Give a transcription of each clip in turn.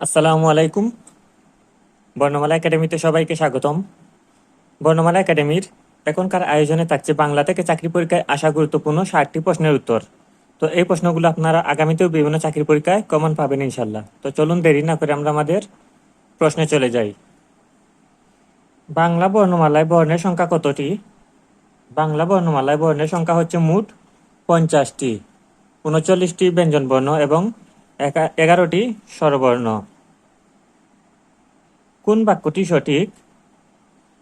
আসসালামু আলাইকুম। বর্ণমালা একাডেমিতে সবাইকে স্বাগতম। বর্ণমালা একাডেমির এখনকার আয়োজনে থাকছে বাংলা থেকে চাকরি পরীক্ষায় আসা গুরুত্বপূর্ণ ষাটটি প্রশ্নের উত্তর। তো এই প্রশ্নগুলো আপনারা আগামীতেও বিভিন্ন চাকরি পরীক্ষায় কমন পাবেন ইনশাল্লাহ তো চলুন দেরি না করে আমরা আমাদের প্রশ্নে চলে যাই। বাংলা বর্ণমালায় বর্ণের সংখ্যা কতটি? বাংলা বর্ণমালায় বর্ণের সংখ্যা হচ্ছে মোট পঞ্চাশটি। উনচল্লিশটি ব্যঞ্জন বর্ণ এবং এগারোটি স্বরবর্ণ। কোন বাক্যটি সঠিক?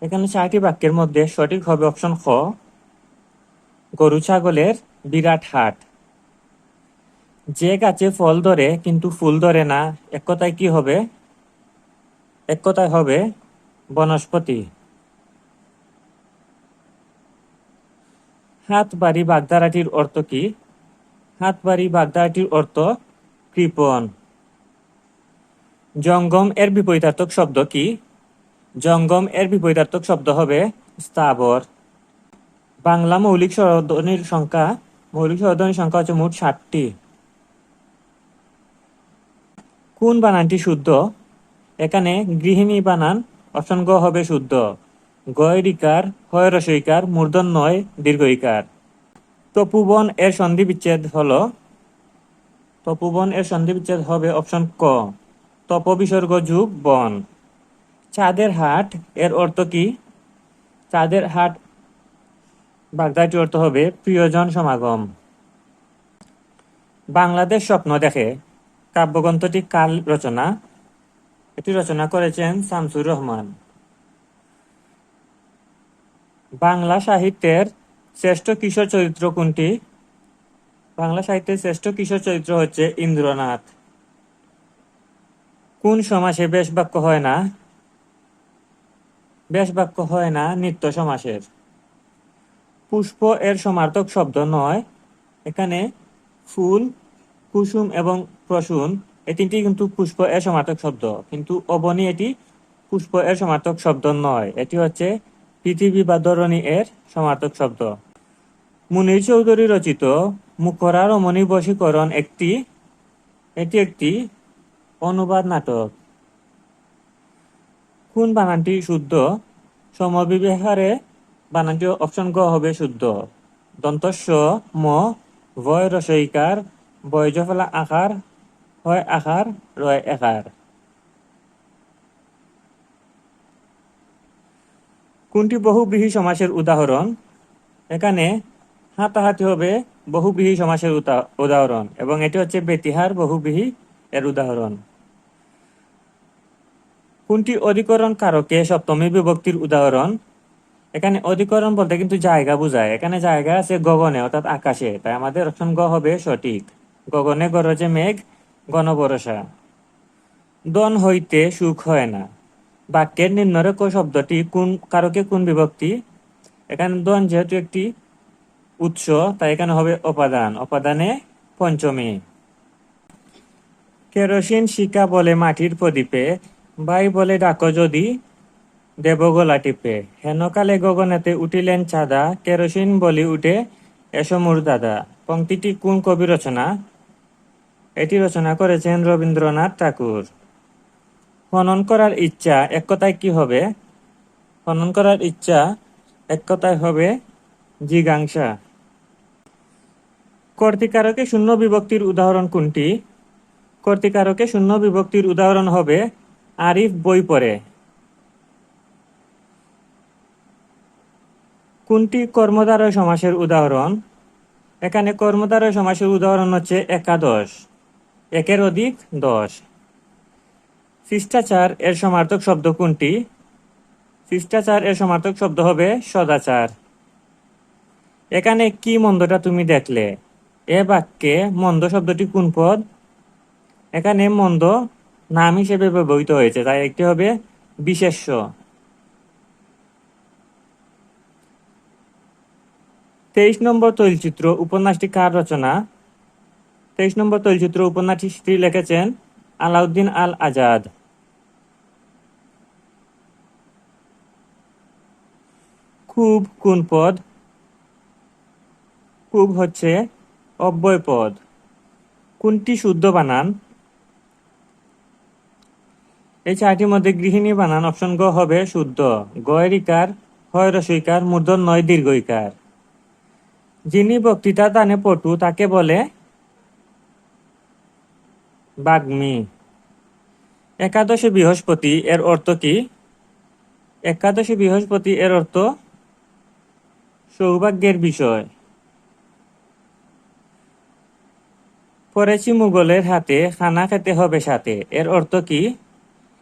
এখানে চারটি বাক্যের মধ্যে সঠিক হবে অপশন খ। গরু ছাগলের বিরাট হাট। যে গাছে ফল ধরে কিন্তু ফুল ধরে না, এক কথায় কি হবে? এক কথায় হবে বনস্পতি। হাত বাড়ি বাগধারাটির অর্থ কি? হাত বাড়ি বাগধারাটির অর্থ কৃপণ। জঙ্গম এর বিপরীতার্থক শব্দ কি? জঙ্গম এর বিপরীতার্থক শব্দ হবে স্থাবর। বাংলা মৌলিক স্বরধ্বনির সংখ্যা, মৌলিক স্বরধ্বনির সংখ্যা হচ্ছে মোট ষাটটি। কোন বানানটি শুদ্ধ? এখানে গৃহিণী বানান, অপশন গ হবে শুদ্ধ। গয়রিকার হয় রসইকার মূর্ধন নয় দীর্ঘইকার তপুবন এর সন্ধি বিচ্ছেদ হলো তপোবন এর সন্ধি বিচ্ছেদ হবে অপশন ক। তপ বিসর্গ যুগ বন। চাঁদের হাট এর অর্থ কি? চাঁদের হাট বাগদাটির অর্থ হবে প্রিয়জন সমাগম। বাংলাদেশ স্বপ্ন দেখে। কাব্যগ্রন্থটি কাল রচনা? এটি রচনা করেছেন শামসুর রহমান। বাংলা সাহিত্যের শ্রেষ্ঠ কিশোর চরিত্র কোনটি? বাংলা সাহিত্যের শ্রেষ্ঠ কিশোর চরিত্র হচ্ছে ইন্দ্রনাথ। কোন সমাসে বেশ বাক্য হয় না? বেশ বাক্য হয় না নিত্য সমাসের। পুষ্প এর সমার্থক শব্দ নয়। এখানে ফুল, কুসুম এবং প্রসূন, এই তিনটি কিন্তু পুষ্প এর সমার্থক শব্দ। কিন্তু অবনী এটি পুষ্প এর সমার্থক শব্দ নয়। এটি হচ্ছে পৃথিবী বা ধরণী এর সমার্থক শব্দ। মুনির চৌধুরী রচিত মুখরা রমণী একটি, এটি একটি অনুবাদ নাটক। কোন বানানটি শুদ্ধ? সমবিহারে বানানটি অপশন গ হবে শুদ্ধ। দন্তস্ব ম, ভয় রসইকার বয়জফলা আকার হয় আকার রয় একার কোনটি বহুব্রীহি সমাসের উদাহরণ এখানে হাতাহাতি হবে বহুব্রীহি সমাসের উদাহরণ, এবং এটি হচ্ছে বেতিহার বহুব্রীহি এর উদাহরণ। কোনটি অধিকরণ কারকে সপ্তমী বিভক্তির উদাহরণ? এখানে অধিকরণ বলতে কিন্তু জায়গা বোঝায়। এখানে জায়গা আছে গগনে, অর্থাৎ আকাশে। তাই আমাদের অপশন গ হবে সঠিক। গগনে গরজে মেঘ, গণবরসা। দন হইতে সুখ হয় না। বাক্যের নিম্নরেখ শব্দটি কোন, কারকে কোন বিভক্তি? এখানে দন যেহেতু একটি উৎস, তাই এখানে হবে অপাদান। অপাদানে পঞ্চমী। কেরোসিন শিকা বলে মাটির প্রদীপে, বাই বলে ডাকো যদি দেবগোলা টিপে। হেনকালে গগনেতে উঠিলেন চাঁদা, কেরোসিন বলি উঠে এসো মোর দাদা। পংক্তিটি কোন কবি রচনা? এটি রচনা করেছেন রবীন্দ্রনাথ ঠাকুর। খনন করার ইচ্ছা এক কথায় কি হবে? খনন করার ইচ্ছা এক কথায় হবে জিজ্ঞাংসা কর্তিকারকে শূন্য বিভক্তির উদাহরণ কোনটি? কর্তিকারকে শূন্য বিভক্তির উদাহরণ হবে, আরিফ বই পড়ে। কোনটি কর্মধারয় সমাসের উদাহরণ? এখানে কর্মধারয় সমাসের উদাহরণ হচ্ছে একাদশ, একের অধিক দশ। শিষ্টাচার এর সমার্থক শব্দ কোনটি? শিষ্টাচার এর সমার্থক শব্দ হবে সদাচার। এখানে কি মন্দটা তুমি দেখলে? এ বাক্যে মন্দ শব্দটি কোন পদ? এখানে মন্দ নাম হিসেবে ব্যবহৃত হয়েছে তাই একটি হবে বিশেষ্য। তেইশ নম্বর তৈলচিত্র, উপন্যাসটি কার রচনা? তেইশ নম্বর তৈলচিত্র, উপন্যাসটি লিখেছেন আলাউদ্দিন আল আজাদ খুব কোন পদ? খুব হচ্ছে অব্যয় পদ। কোনটি শুদ্ধ বানান? এই চারটির মধ্যে গৃহিণী বানান অপশন গ হবে শুদ্ধ। গয়রিকার হয় রসইকার মূর্ধন নয় দীর্ঘইকার যিনি বক্তৃতা দানে পটু, তাকে বলে বাগ্মী। একাদশী বৃহস্পতি এর অর্থ কি? একাদশী বৃহস্পতি এর অর্থ সৌভাগ্যের বিষয়। পড়েছি মুঘলের হাতে, খানা খেতে হবে সাথে। এর অর্থ কি?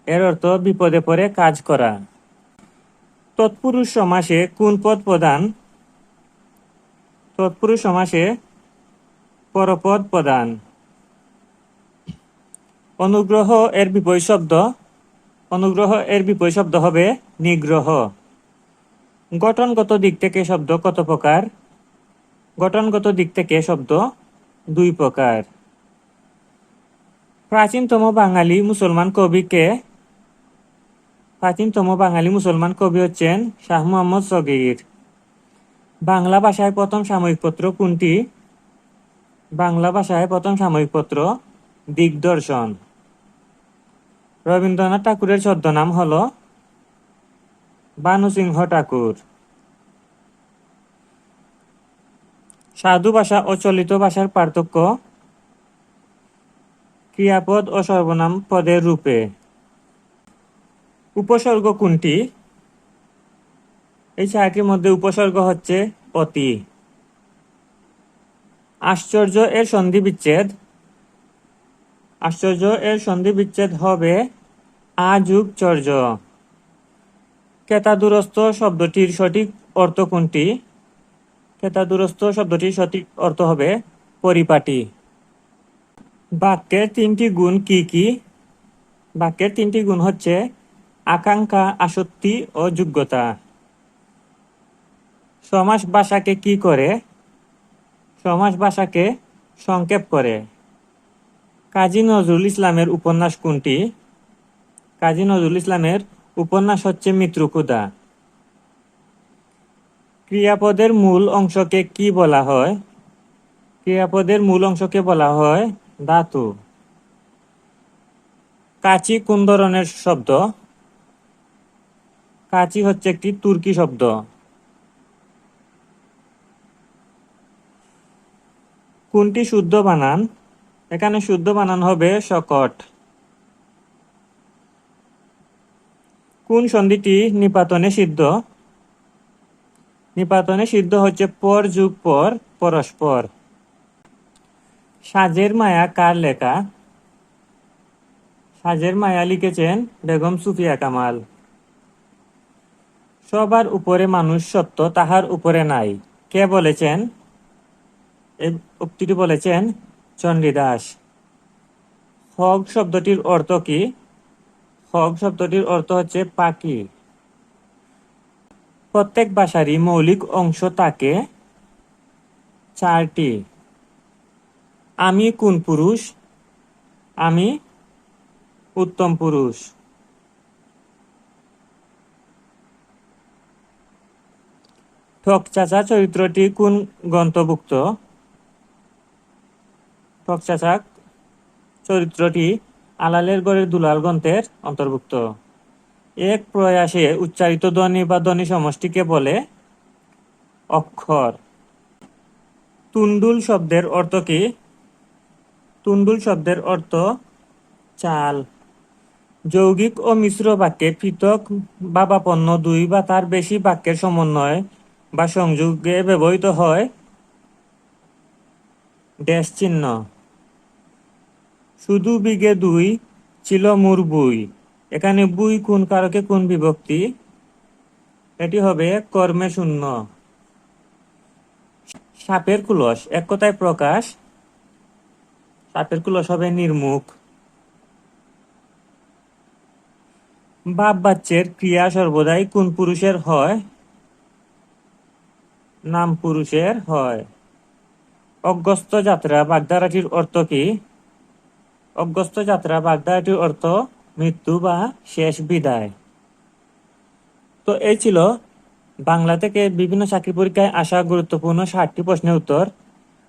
এর অর্থ বিপদে পড়ে কাজ করা। তৎপুরুষ সমাসে কোন পদ প্রদান তৎপুরুষ সমাসে পরপদ প্রদান অনুগ্রহ এর বিপরীত শব্দ। অনুগ্রহ এর বিপরীত শব্দ হবে নিগ্রহ। গঠনগত দিক থেকে শব্দ কত প্রকার? গঠনগত দিক থেকে শব্দ দুই প্রকার। প্রাচীনতম বাঙালি মুসলমান কবিকে, প্রাচীনতম বাঙালি মুসলমান কবি হচ্ছেন শাহ মোহাম্মদ সগির। বাংলা ভাষায় প্রথম সাময়িক পত্র কোনটি? বাংলা ভাষায় প্রথম সাময়িক পত্র দিগদর্শন। রবীন্দ্রনাথ ঠাকুরের ছদ্মনাম হল বানুসিংহ ঠাকুর। সাধু ভাষা ও চলিত ভাষার পার্থক্য ক্রিয়াপদ ও সর্বনাম পদের রূপে। উপসর্গ কোনটি? এই চারটির মধ্যে উপসর্গ হচ্ছে অতি। আশ্চর্য এর সন্ধি বিচ্ছেদ। আশ্চর্য এর সন্ধি বিচ্ছেদ হবে আযুগ চর্য। কেতাদুরস্ত শব্দটির সঠিক অর্থ কোনটি? কেতাদুরস্ত শব্দটির সঠিক অর্থ হবে পরিপাটি। বাক্যের তিনটি গুণ কি কি? বাক্যের তিনটি গুণ হচ্ছে আকাঙ্ক্ষা, আসক্তি ও যোগ্যতা। সমাস ভাষাকে কি করে? সমাস ভাষাকে সংক্ষেপ করে। কাজী নজরুল ইসলামের উপন্যাস কোনটি? কাজী নজরুল ইসলামের উপন্যাস হচ্ছে মৃত্যুকুদা ক্রিয়াপদের মূল অংশকে কি বলা হয়? ক্রিয়াপদের মূল অংশকে বলা হয় ধাতু। কাচি কোন ধরনের শব্দ। কাচি হচ্ছে একটি তুর্কি শব্দ। কোনটি শুদ্ধ বানান? এখানে শুদ্ধ বানান হবে শকট। কোন সন্ধিটি নিপাতনে সিদ্ধ? নিপাতনে সিদ্ধ হচ্ছে পর, যুগ, পর, পরস্পর। সাজের মায়া কার লেখা? সাজের মায়া লিখেছেন বেগম সুফিয়া কামাল। সবার উপরে মানুষ সত্য, তাহার উপরে নাই। কে বলেছেন? উক্তিটি বলেছেন চণ্ডীদাস হক শব্দটির অর্থ কি? হক শব্দটির অর্থ হচ্ছে পাখি। প্রত্যেক ভাষারই মৌলিক অংশ থাকে চারটি আমি কোন পুরুষ? আমি উত্তম পুরুষ। ঠক চাচা, চরিত্রটি কোন গ্রন্থভুক্ত? ঠক চাচা, চরিত্রটি আলালের গড়ের দুলাল গ্রন্থের অন্তর্ভুক্ত। এক প্রয়াসে উচ্চারিত ধ্বনি বা ধ্বনি সমষ্টিকে বলে অক্ষর। তুন্ডুল শব্দের অর্থ কি? তুন্ডুল শব্দের অর্থ চাল। যৌগিক ও মিশ্র বাক্যে পৃথক বাবাপন্ন দুই বা তার বেশি বাক্যের সমন্বয় বা সংযোগে ব্যবহৃত হয়। ড্যাশ চিহ্ন। শুধু বিঘে দুই ছিল মুর বুই। এখানে বুই কোন কারকে কোন বিভক্তি? এটি হবে কর্মে শূন্য। সাপের কুলস, এক কথায় প্রকাশ। সাপের কুলস হবে নির্মুখ। বাপ বাচ্চের ক্রিয়া সর্বদাই কোন পুরুষের হয়? নাম পুরুষের হয়। অগস্ত যাত্রা বাগদারাটির অর্থ কি? অগস্ত যাত্রা বাগদারাটির অর্থ মৃত্যু বা শেষ বিদায়। তো এই ছিল বাংলা থেকে বিভিন্ন চাকরি পরীক্ষায় আসা গুরুত্বপূর্ণ ষাটটি প্রশ্নের উত্তর।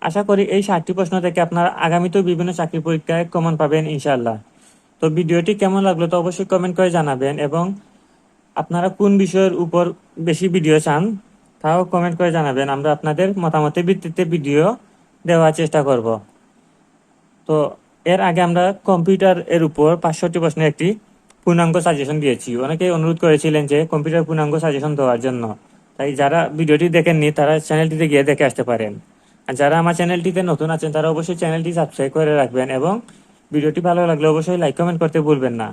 আশা করি এই ষাটটি প্রশ্ন থেকে আপনারা আগামীতেও বিভিন্ন চাকরি পরীক্ষায় কমন পাবেন ইনশাল্লাহ তো ভিডিওটি কেমন লাগল তো অবশ্যই কমেন্ট করে জানাবেন এবং আপনারা কোন বিষয়ের উপর বেশি ভিডিও চান তাও কমেন্ট করে জানাবেন। আমরা আপনাদের মতামতের ভিত্তিতে ভিডিও দেওয়ার চেষ্টা করব। তো এর আগে আমরা কম্পিউটার এর উপর পাঁচষট্টি প্রশ্নের একটি পূর্ণাঙ্গ সাজেশন দিয়েছি। অনেকে অনুরোধ করেছিলেন যে কম্পিউটার পূর্ণাঙ্গ সাজেশন দেওয়ার জন্য। তাই যারা ভিডিওটি দেখেননি তারা চ্যানেলটিতে গিয়ে দেখে আসতে পারেন। আর যারা আমার চ্যানেলটিতে নতুন আছেন, তারা অবশ্যই চ্যানেলটি সাবস্ক্রাইব করে রাখবেন এবং ভিডিওটি ভালো লাগলে অবশ্যই লাইক কমেন্ট করতে ভুলবেন না।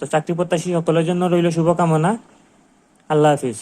তো চাকরি প্রত্যাশী সকলের জন্য রইল শুভকামনা। আল্লাহ হাফিজ।